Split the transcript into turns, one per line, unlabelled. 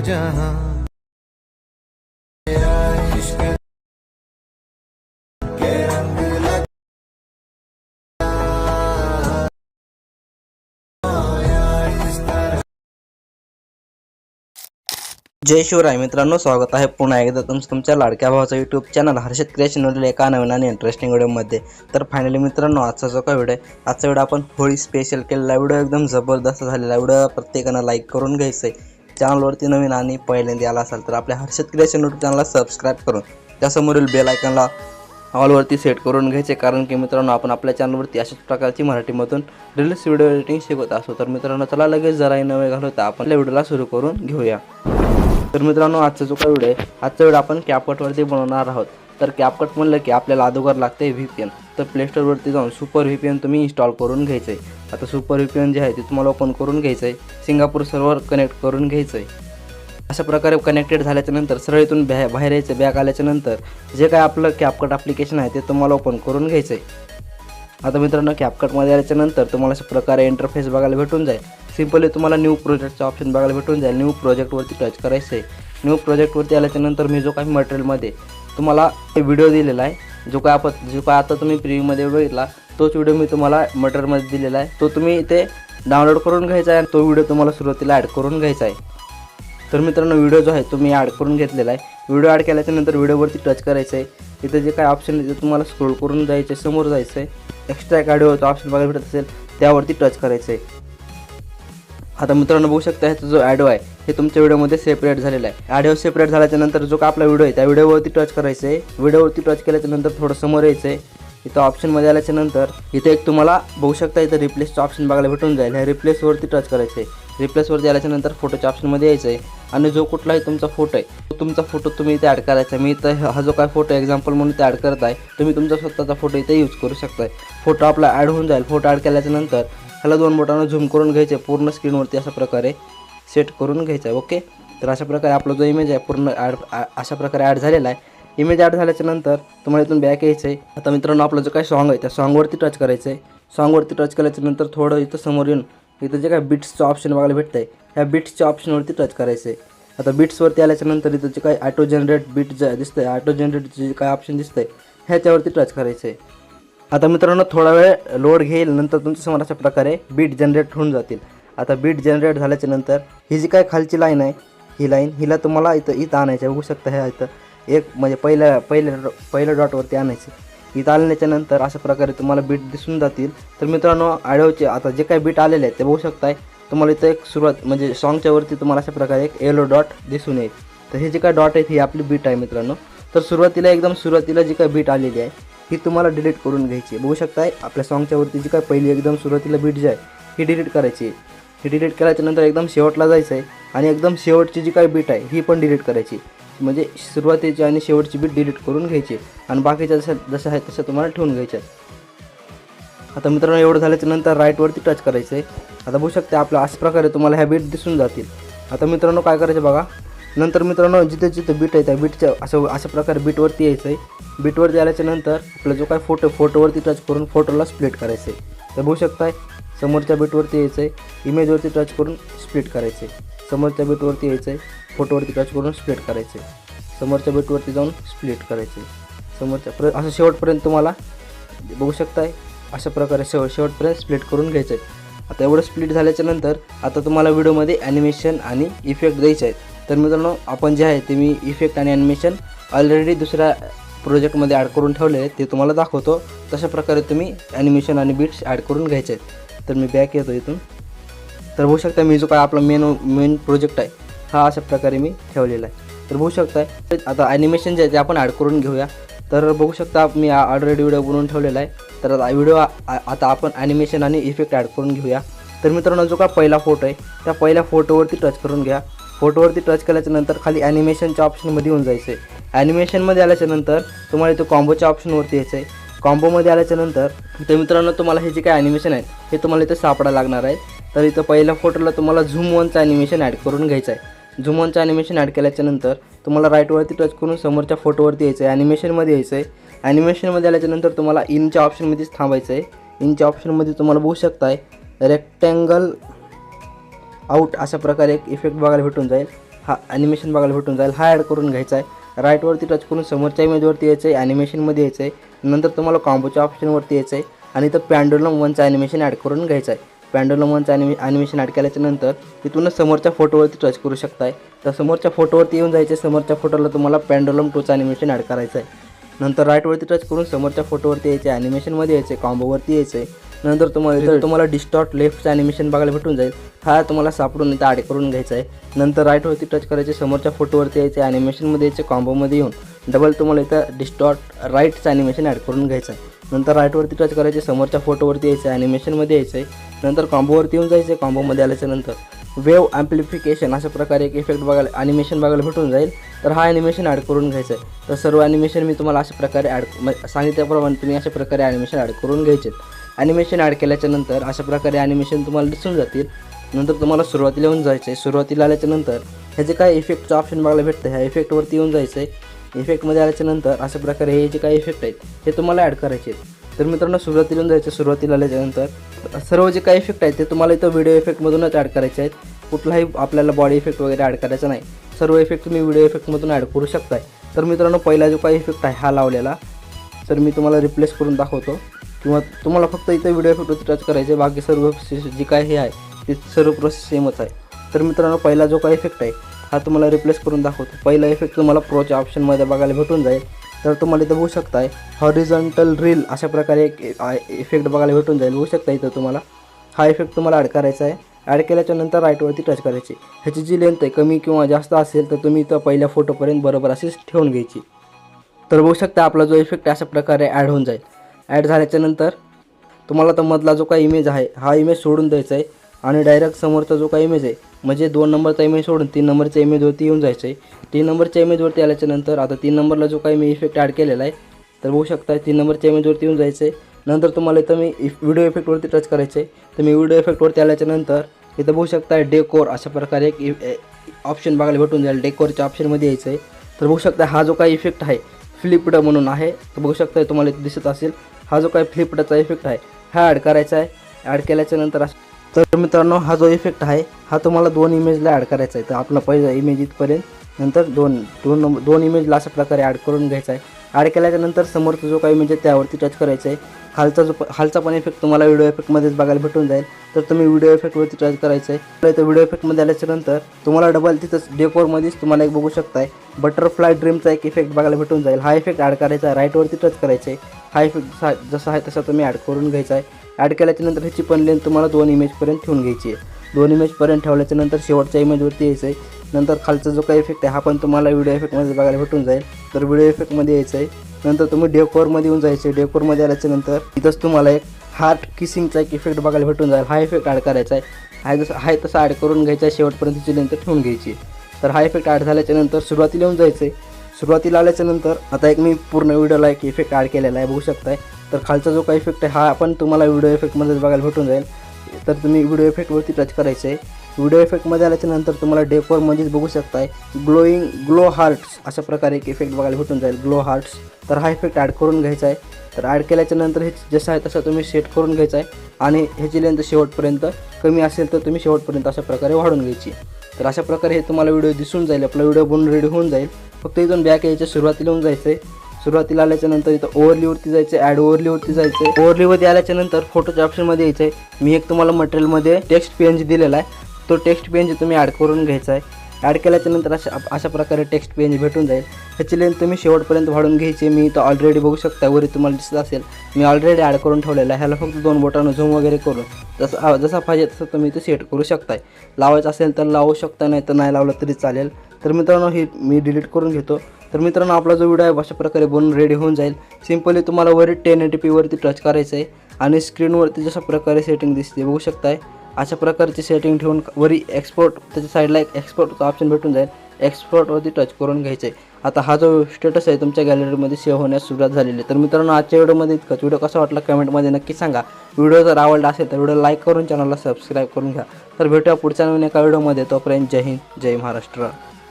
जहां मेरा इश्क के रंग
जय शिवराय मित्रांनो स्वागत आहे पुन्हा एकदा तुमचं तुमच्या लाडक्या भावाचा यूट्यूब चॅनल हर्षद क्रिएशनवरील एका नवीन आणि इंटरेस्टिंग व्हिडिओमध्ये तर फायनली मित्रांनो आजचा जो काय व्हिडिओ आहे आजचा व्हिडिओ आपण होळी स्पेशल केलेला व्हिडिओ एकदम जबरदस्त झालेला व्हिडिओ प्रत्येकानं लाईक करून घ्यायचं आहे चॅनलवरती नवीन आणि पहिल्यांदा आला असाल तर आपल्या हर्षद क्रिएशन यूट्यूब चॅनलला सबस्क्राईब करून त्यासमोरील बेल आयकनला ऑलवरती सेट करून घ्यायचे. कारण की मित्रांनो आपण आपल्या चॅनलवरती अशाच प्रकारची मराठीमधून रिल्स व्हिडिओ एडिटिंग शिकवत असतो. तर मित्रांनो चला लगेच जराही नवे घालवता आपण आपल्या व्हिडिओला सुरू करून घेऊया. तर मित्रांनो आजचा जो काय व्हिडिओ आहे आजचा व्हिडिओ आपण कॅपकटवरती बनवणार आहोत. तर कॅपकट म्हणलं की आपल्याला अगोदर लागते व्ही पी एन तर प्लेस्टोरवरती जाऊन सुपर व्ही पी एन तुम्ही इन्स्टॉल करून घ्यायचं आहे आता सुपर व्ही पी एन जे आहे ते तुम्हाला ओपन करून घ्यायचं आहे सिंगापूर सर्व्हर कनेक्ट करून घ्यायचं आहे अशा प्रकारे कनेक्टेड झाल्याच्यानंतर सरळ इथून बॅ बाहेर यायचं बॅग आल्याच्यानंतर जे काय आपलं कॅपकट ॲप्लिकेशन आहे ते तुम्हाला ओपन करून घ्यायचं आहे आता मित्रांनो कॅपकटमध्ये आल्याच्यानंतर तुम्हाला अशा प्रकारे इंटरफेस बघायला भेटून जाईल. सिम्पली तुम्हाला न्यू प्रोजेक्टचं ऑप्शन बघायला भेटून जाईल. न्यू प्रोजेक्टवरती टच करायचं आहे न्यू प्रोजेक्टवरती आल्याच्यानंतर मी जो काही मटेरियलमध्ये तुम्हाला व्हिडिओ दिलेला आहे. जो काय आपण जो काय आता तुम्ही प्रिव्ह्यूमध्ये बघितला तोच व्हिडिओ मी तुम्हाला मटरमध्ये दिलेला आहे. तो तुम्ही इथे डाउनलोड करून घ्यायचा आहे आणि तो व्हिडिओ तुम्हाला सुरुवातीला ॲड करून घ्यायचा आहे. तर मित्रांनो व्हिडिओ जो आहे तो मी ॲड करून घेतलेला आहे. व्हिडिओ ॲड केल्याच्यानंतर व्हिडिओवरती टच करायचं आहे इथं जे काय ऑप्शन आहे ते तुम्हाला स्क्रोल करून जायचं आहे समोर जायचं आहे एक्स्ट्रा एक ऑडिओचा ऑप्शन बघायला भेटत असेल त्यावरती टच करायचं आहे आता मित्रांनो बघू शकता ह्याचा जो ॲडो आहे हे तुमच्या व्हिडिओमध्ये सेपरेट झालेला आहे. ॲडिओ सेपरेट झाल्याच्यानंतर जो का आपला व्हिडिओ आहे त्या व्हिडिओवरती टच करायचं आहे व्हिडिओवरती टच केल्याच्यानंतर थोडं समोर यायचं आहे इथं ऑप्शनमध्ये आल्याच्यानंतर इथे एक तुम्हाला बघू शकता इथं रिप्लेसचं ऑप्शन बघायला भेटून जाईल. ह्या रिप्लेसवरती टच करायचं आहे रिप्लेसवरती आल्याच्यानंतर फोटोच्या ऑप्शनमध्ये यायचं आहे आणि जो कुठलाही तुमचा फोटो आहे तो तुमचा फोटो तुम्ही इथे ॲड करायचा. मी इथं हा जो काय फोटो एक्झाम्पल म्हणून ते ॲड करत आहे तुम्ही तुमचा स्वतःचा फोटो इथे यूज करू शकताय. फोटो आपला ॲड होऊन जाईल. फोटो ॲड केल्याच्यानंतर ह्याला दोन बोटानं झूम करून घ्यायचे पूर्ण स्क्रीनवरती अशा प्रकारे सेट करून घ्यायचं आहे ओके तर अशा प्रकारे आपला जो इमेज आहे पूर्ण ॲड अशा प्रकारे ॲड झालेला आहे. इमेज ॲड झाल्याच्यानंतर तुम्हाला इथून बॅक यायचं आहे आता मित्रांनो आपलं जो काय सॉन्ग आहे त्या सॉंगवरती टच करायचं आहे सॉन्गवरती टच केल्याच्यानंतर थोडं इथं समोर येऊन इथं जे काय बिट्सचं ऑप्शन बघायला भेटतं आहे ह्या बिट्सच्या ऑप्शनवरती टच करायचं आहे आता बिट्सवरती आल्याच्यानंतर इथं जे काय ॲटो जनरेट बीट जे दिसतं आहे ॲटो जनरेट जे काय ऑप्शन दिसतं आहे ह्याच्यावरती टच करायचं आहे आता मित्रांनो थोडा वेळ लोड घेईल नंतर तुमच्यासमोर अशा प्रकारे बीट जनरेट होऊन जातील. आता बीट जनरेट झाल्याच्यानंतर ही जी काय खालची लाईन आहे ही लाईन हिला तुम्हाला इथं इथं आणायचं आहे. बघू शकता ह्या इथं एक म्हणजे पहिल्या पहिल्या पहिल्या डॉटवरती आणायचं. इथं आल्याच्यानंतर अशा प्रकारे तुम्हाला बीट दिसून जातील. तर मित्रांनो ऑडिओचे आता जे काही बीट आलेले आहेत ते बघू शकताय. तुम्हाला इथं एक सुरुवात म्हणजे सॉंगच्या वरती तुम्हाला अशा प्रकारे एक येलो डॉट दिसून येईल. तर हे जे काय डॉट आहेत ही आपली बीट आहे मित्रांनो. तर सुरुवातीला एकदम सुरुवातीला जी काय बीट आलेली आहे ही तुम्हाला डिलीट करून घ्यायची आहे. बघू शकताय आपल्या सॉंगच्या वरती जी काय पहिली एकदम सुरुवातीला बीट जी आहे ही डिलीट करायची आहे. ही डिलीट केल्याच्यानंतर एकदम शेवटला जायचं आहे आणि एकदम शेवटची जी काय बीट आहे ही पण डिलीट करायची म्हणजे सुरुवातीची आणि शेवटची बीट डिलीट करून घ्यायची आणि बाकीच्या जसं जसं आहे तसं तुम्हाला ठेवून घ्यायच्या आता मित्रांनो एवढं झाल्याच्यानंतर राईटवरती टच करायचं आहे आता बघू शकते आपलं अशा प्रकारे तुम्हाला ह्या बीट दिसून जातील. आता मित्रांनो काय करायचं बघा. नंतर मित्रांनो जिथे जिथे बीट आहे त्या बीटच्या असं अशा प्रकारे बीटवरती यायचं आहे बीटवरती आल्याच्यानंतर आपला जो काय फोटो फोटोवरती टच करून फोटोला स्प्लिट करायचं. आहे तर बघू शकताय समोरच्या बीटवरती यायचं आहे इमेजवरती टच करून स्प्लिट करायचं. आहे समोरच्या बीटवरती यायचं आहे फोटोवरती टच करून स्प्लिट करायचं. आहे समोरच्या बीटवरती जाऊन स्प्लिट करायचे. समोरच्या प्र असं शेवटपर्यंत तुम्हाला बघू शकताय अशा प्रकारे शेव शेवटपर्यंत स्प्लिट करून घ्यायचं आहे आता एवढं स्प्लिट झाल्याच्यानंतर आता तुम्हाला व्हिडिओमध्ये ॲनिमेशन आणि इफेक्ट द्यायचे आहेत. तर मित्रांनो आपण जे आहे ते मी इफेक्ट आणि ॲनिमेशन ऑलरेडी दुसऱ्या प्रोजेक्टमध्ये ॲड करून ठेवले आहेत ते तुम्हाला दाखवतो. तशा प्रकारे तुम्ही ॲनिमेशन आणि बीट्स ॲड करून घ्यायचे आहेत. तर मी बॅक येतो इथून. तर बघू शकता मी जो काय आपला मेन मेन प्रोजेक्ट आहे हा अशा प्रकारे मी ठेवलेला आहे. तर बघू शकता आता ॲनिमेशन जे आहे ते आपण ॲड करून घेऊया. तर बघू शकता मी ऑलरेडी व्हिडिओ बनवून ठेवलेला आहे. तर आता व्हिडिओ आता आपण ॲनिमेशन आणि इफेक्ट ॲड करून घेऊया. तर मित्रांनो जो काय पहिला फोटो आहे त्या पहिल्या फोटोवरती टच करून घ्या. फोटोवरती टच केल्याच्यानंतर खाली ॲनिमेशनच्या ऑप्शनमध्ये येऊन जायचं आहे ॲनिमेशनमध्ये आल्याच्यानंतर तुम्हाला इथं कॉम्बोच्या ऑप्शनवरती यायचं आहे कॉम्बोमध्ये आल्याच्यानंतर तर मित्रांनो तुम्हाला हे जे काय ॲनिमेशन आहे हे तुम्हाला इथं सापडायला लागणार आहे. तर इथं पहिल्या फोटोला तुम्हाला झूम वनचं ॲनिमेशन ॲड करून घ्यायचं आहे झूम वनचं ॲनिमेशन ॲड केल्याच्यानंतर तुम्हाला राईटवरती टच करून समोरच्या फोटोवरती यायचं आहे ॲनिमेशनमध्ये यायचं आहे ॲनिमेशनमध्ये आल्याच्यानंतर तुम्हाला इनच्या ऑप्शनमध्येच थांबायचं आहे इनच्या ऑप्शनमध्ये तुम्हाला बघू शकताय रेक्टँगल आऊट अशा प्रकारे एक इफेक्ट बघायला भेटून जाईल. हा ॲनिमेशन बघायला भेटून जाईल. हा ॲड करून घ्यायचा आहे. राईटवरती टच करून समोरच्या इमेजवरती यायचं आहे. ॲनिमेशनमध्ये यायचं आहे. नंतर तुम्हाला कॉम्बोच्या ऑप्शनवरती यायचं आहे. आणि तर पॅन्डोलम वनचं ॲनिमेशन ॲड करून घ्यायचं आहे. पॅन्डोलम वनचं ॲनिमे ॲनिमेशन ॲड केल्याच्यानंतर तिथूनच समोरच्या फोटोवरती टच करू शकताय. तर समोरच्या फोटोवरती येऊन जायचे समोरच्या फोटोला तुम्हाला पॅन्डोलम टूचं ॲनिमेशन ॲड करायचं आहे. नंतर राईटवरती टच करून समोरच्या फोटोवरती यायचे ॲनिमेशनमध्ये यायचे कॉम्बोवरती यायचे. नंतर तुम्हाला इथं तुम्हाला डिस्टॉर्ट लेफ्टचं ॲनिमेशन बघायला भेटून जाईल. हा तुम्हाला सापडून इथं ॲड करून घ्यायचा आहे. नंतर राईटवरती टच करायचे समोरच्या फोटोवरती यायचे ॲनिमेशनमध्ये यायचे कॉम्बोमध्ये येऊन. डबल तुम्हाला इथं डिस्टॉर्ट राईटचं ॲनिमेशन ॲड करून घ्यायचं आहे. नंतर राईटवरती टच करायचे समोरच्या फोटोवरती यायचं ॲनिमेशनमध्ये यायचं. आहे नंतर कॉम्बोवरती येऊन जायचं कॉम्बोमध्ये आल्याच्यानंतर. वेव ॲम्प्लिफिकेशन अशा प्रकारे एक इफेक्ट बघायला ॲनिमेशन बघायला भेटून जाईल. तर हा ॲनिमेशन ॲड करून घ्यायचं आहे. तर सर्व ॲनिमेशन मी तुम्हाला अशा प्रकारे ॲड सांगितल्याप्रमाणे तुम्ही अशा प्रकारे ॲनिमेशन ॲड करून घ्यायचे ॲनिमेशन ॲड केल्याच्यानंतर अशा प्रकारे ॲनिमेशन तुम्हाला दिसून जातील. नंतर तुम्हाला सुरुवातीला येऊन जायचं आहे. सुरुवातीला आल्याच्यानंतर ह्याचे काय इफेक्टचं ऑप्शन बघायला भेटतं? ह्या इफेक्टवरती येऊन जायचं आहे. इफेक्टमध्ये आल्याच्यानंतर अशा प्रकारे हे जे काही इफेक्ट आहेत हे तुम्हाला ॲड करायचे आहेत. तर मित्रांनो सुरुवातीला जायचं सुरुवातीला आल्याच्यानंतर सर्व जे काही इफेक्ट आहेत ते तुम्हाला इथं व्हिडिओ इफेक्टमधूनच ॲड करायचे आहेत. कुठलाही आपल्याला बॉडी इफेक्ट वगैरे ॲड करायचा नाही. सर्व इफेक्ट तुम्ही व्हिडिओ इफेक्टमधून ॲड करू शकताय. तर मित्रांनो पहिला जो काही इफेक्ट आहे हा लावलेला. तर मी तुम्हाला रिप्लेस करून दाखवतो. किंवा तुम्हाला फक्त इथं व्हिडिओ इफेक्टवरती टच करायचे बाकी सर्व जी काय हे आहे ते सर्व प्रोसेस सेमच आहे. तर मित्रांनो पहिला जो काही इफेक्ट आहे हा तुम्हाला रिप्लेस करून दाखवतो. पहिला इफेक्ट तुम्हाला प्रोच्या ऑप्शनमध्ये बघायला भेटून जाईल. तर तुम्हाला इथं बघू शकताय हॉरिझॉन्टल रील अशा प्रकारे एक इफेक्ट बघायला भेटून जाईल. बघू शकता इथं तुम्हाला. हा इफेक्ट तुम्हाला ॲड करायचा आहे. ॲड केल्याच्यानंतर राईटवरती टच करायची. ह्याची जी लेंथ आहे कमी किंवा जास्त असेल तर तुम्ही इथं पहिल्या फोटोपर्यंत बरोबर अशीच ठेवून घ्यायची. तर बघू शकता आपला जो इफेक्ट अशा प्रकारे ॲड होऊन जाईल. ॲड झाल्याच्यानंतर तुम्हाला तर मधला जो काही इमेज आहे हा इमेज सोडून द्यायचा आहे. आणि डायरेक्ट समोरचा जो काही इमेज आहे म्हणजे दोन नंबरचा इमेज सोडून तीन नंबरच्या इमेजवरती येऊन जायचं आहे तीन नंबरच्या इमेजवरती आल्याच्यानंतर आता तीन नंबरला जो काही मी इफेक्ट ॲड केलेला आहे तर बघू शकता तीन नंबरच्या इमेजवरती येऊन जायचं आहे नंतर तुम्हाला इथं मी इफ व्हिडिओ इफेक्टवरती टच करायचं आहे तर मी व्हिडिओ इफेक्टवरती आल्याच्यानंतर इथं बघू शकता डेकोर अशा प्रकारे एक ऑप्शन बघायला भेटून जाईल. डेकोरच्या ऑप्शनमध्ये यायचं आहे तर बघू शकता हा जो काही इफेक्ट आहे फ्लिपड म्हणून आहे. तर बघू शकता तुम्हाला दिसत असेल हा जो काही फ्लिपडाचा इफेक्ट आहे हा ॲड करायचा आहे. ॲड केल्याच्यानंतर असं तर मित्रांनो हा जो इफेक्ट आहे हा तुम्हाला दोन इमेजला ॲड करायचा आहे. तर आपला पहिला इमेज इथपर्यंत नंतर दोन दोन नंबर दोन इमेजला अशा प्रकारे ॲड करून घ्यायचा आहे. ॲड केल्याच्यानंतर समोरचा जो काही इमेज आहे त्यावरती टच करायचं आहे. खालचा जो हालचा खालचा पण इफेक्ट तुम्हाला व्हिडिओ इफेक्टमध्येच बघायला भेटून जाईल. तर तुम्ही व्हिडिओ इफेक्टवरती ट्राय करायचं आहे. तर व्हिडिओ इफेक्टमध्ये आल्याच्यानंतर तुम्हाला डबल तिथंच डेकोरमध्येच तुम्हाला एक बघू शकताय. बटरफ्लाय ड्रीमचा एक इफेक्ट बघायला भेटून जाईल. हा इफेक्ट ॲड करायचा आहे. राईटवरती टच करायचं आहे. हा इफेक्ट जसा आहे तसा तुम्ही ॲड करून घ्यायचा आहे. ॲड केल्याच्यानंतर ह्याची पण लेन तुम्हाला दोन इमेजपर्यंत ठेवून घ्यायची आहे. दोन इमेजपर्यंत ठेवल्याच्या नंतर शेवटच्या इमेजवरती यायचं आहे. नंतर खालचा जो काही इफेक्ट आहे हा पण तुम्हाला व्हिडिओ इफेक्टमध्ये बघायला भेटून जाईल. तर व्हिडिओ इफेक्टमध्ये यायचं आहे. नंतर तुम्ही डेकोरमध्ये येऊन जायचे. डेकोरमध्ये आल्याच्यानंतर इथंच तुम्हाला एक हार्ट किसिंगचा एक इफेक्ट बघायला भेटून जाईल. हा इफेक्ट ॲड करायचा आहे. हा जसं आहे तसं ॲड करून घ्यायचा आहे शेवटपर्यंत त्याची लेंथ ठेवून घ्यायची. तर हा इफेक्ट ॲड झाल्याच्यानंतर सुरुवातीला येऊन जायचं आहे सुरुवातीला आल्याच्यानंतर आता एक मी पूर्ण व्हिडिओला एक इफेक्ट ॲड केलेला आहे बघू शकताय. तर खालचा जो काही इफेक्ट आहे हा पण तुम्हाला व्हिडिओ इफेक्टमध्येच बघायला भेटून जाईल. तर तुम्ही व्हिडिओ इफेक्टवरती टच करायचं आहे व्हिडिओ इफेक्टमध्ये आल्याच्यानंतर तुम्हाला डेकोरमध्येच बघू शकताय. ग्लोईंग ग्लो हार्ट्स अशा प्रकारे एक इफेक्ट बघायला भेटून जाईल. ग्लो हार्ट्स तर हा इफेक्ट ॲड करून घ्यायचा आहे तर ॲड केल्याच्यानंतर हे जसं आहे तसं तुम्ही सेट करून घ्यायचा आहे आणि ह्याची लेंथ शेवटपर्यंत कमी असेल तर तुम्ही शेवटपर्यंत अशा प्रकारे वाढून घ्यायची. तर अशा प्रकारे हे तुम्हाला व्हिडिओ दिसून जाईल. आपला व्हिडिओ बनून रेडी होऊन जाईल. फक्त इथून बॅक यायच्या सुरुवातीला येऊन जायचं आहे सुरुवातीला आल्याच्यानंतर इथं ओव्हरलीवरती जायचं ॲड ओव्हरलीवरती जायचं आहे ओव्हरलीवरती आल्याच्यानंतर फोटोच्या ऑप्शनमध्ये यायचं आहे मी एक तुम्हाला मटेरियलमध्ये टेक्स्ट पेंज दिलेला आहे. तो टेक्स्ट पेंज तुम्ही ॲड करून घ्यायचा आहे ॲड केल्याच्यानंतर अशा अशा प्रकारे टेक्स्ट पेंज भेटून जाईल. ह्याची लेंथ तुम्ही शेवटपर्यंत वाढून घ्यायची. मी तर ऑलरेडी बघू शकता वरी तुम्हाला दिसत असेल. मी ऑलरेडी ॲड करून ठेवलेला आहे. ह्याला फक्त दोन बोटानं झूम वगैरे करून जसं जसा पाहिजे तसं तुम्ही ते सेट करू शकताय. लावायचं असेल तर लावू शकता नाही तर नाही लावलं तरी चालेल. तर मित्रांनो ही मी डिलीट करून घेतो. तर मित्रांनो आपला जो व्हिडिओ आहे अशा प्रकारे बनून रेडी होऊन जाईल. सिम्पली तुम्हाला वरी टेन एटी पीवरती टच करायचं आहे आणि स्क्रीनवरती जशा प्रकारे सेटिंग दिसते बघू शकताय. अशा प्रकारची सेटिंग ठेवून वरी एक्सपोर्ट त्याच्या साईडला एक एक्सपोर्टचा ऑप्शन भेटून जाईल. एक्सपोर्टवरती टच करून घ्यायचं आहे आता हा जो स्टेटस आहे तुमच्या गॅलरीमध्ये सेव्ह होण्यास सुरुवात झालेली आहे. तर मित्रांनो आजच्या व्हिडिओमध्ये इतकंच. व्हिडिओ कसा वाटला कमेंटमध्ये नक्की सांगा. व्हिडिओ जर आवडला असेल तर व्हिडिओ लाईक करून चॅनलला सबस्क्राईब करून घ्या. तर भेटूया पुढच्या नवीन एका व्हिडिओमध्ये तोपर्यंत जय हिंद जय महाराष्ट्र.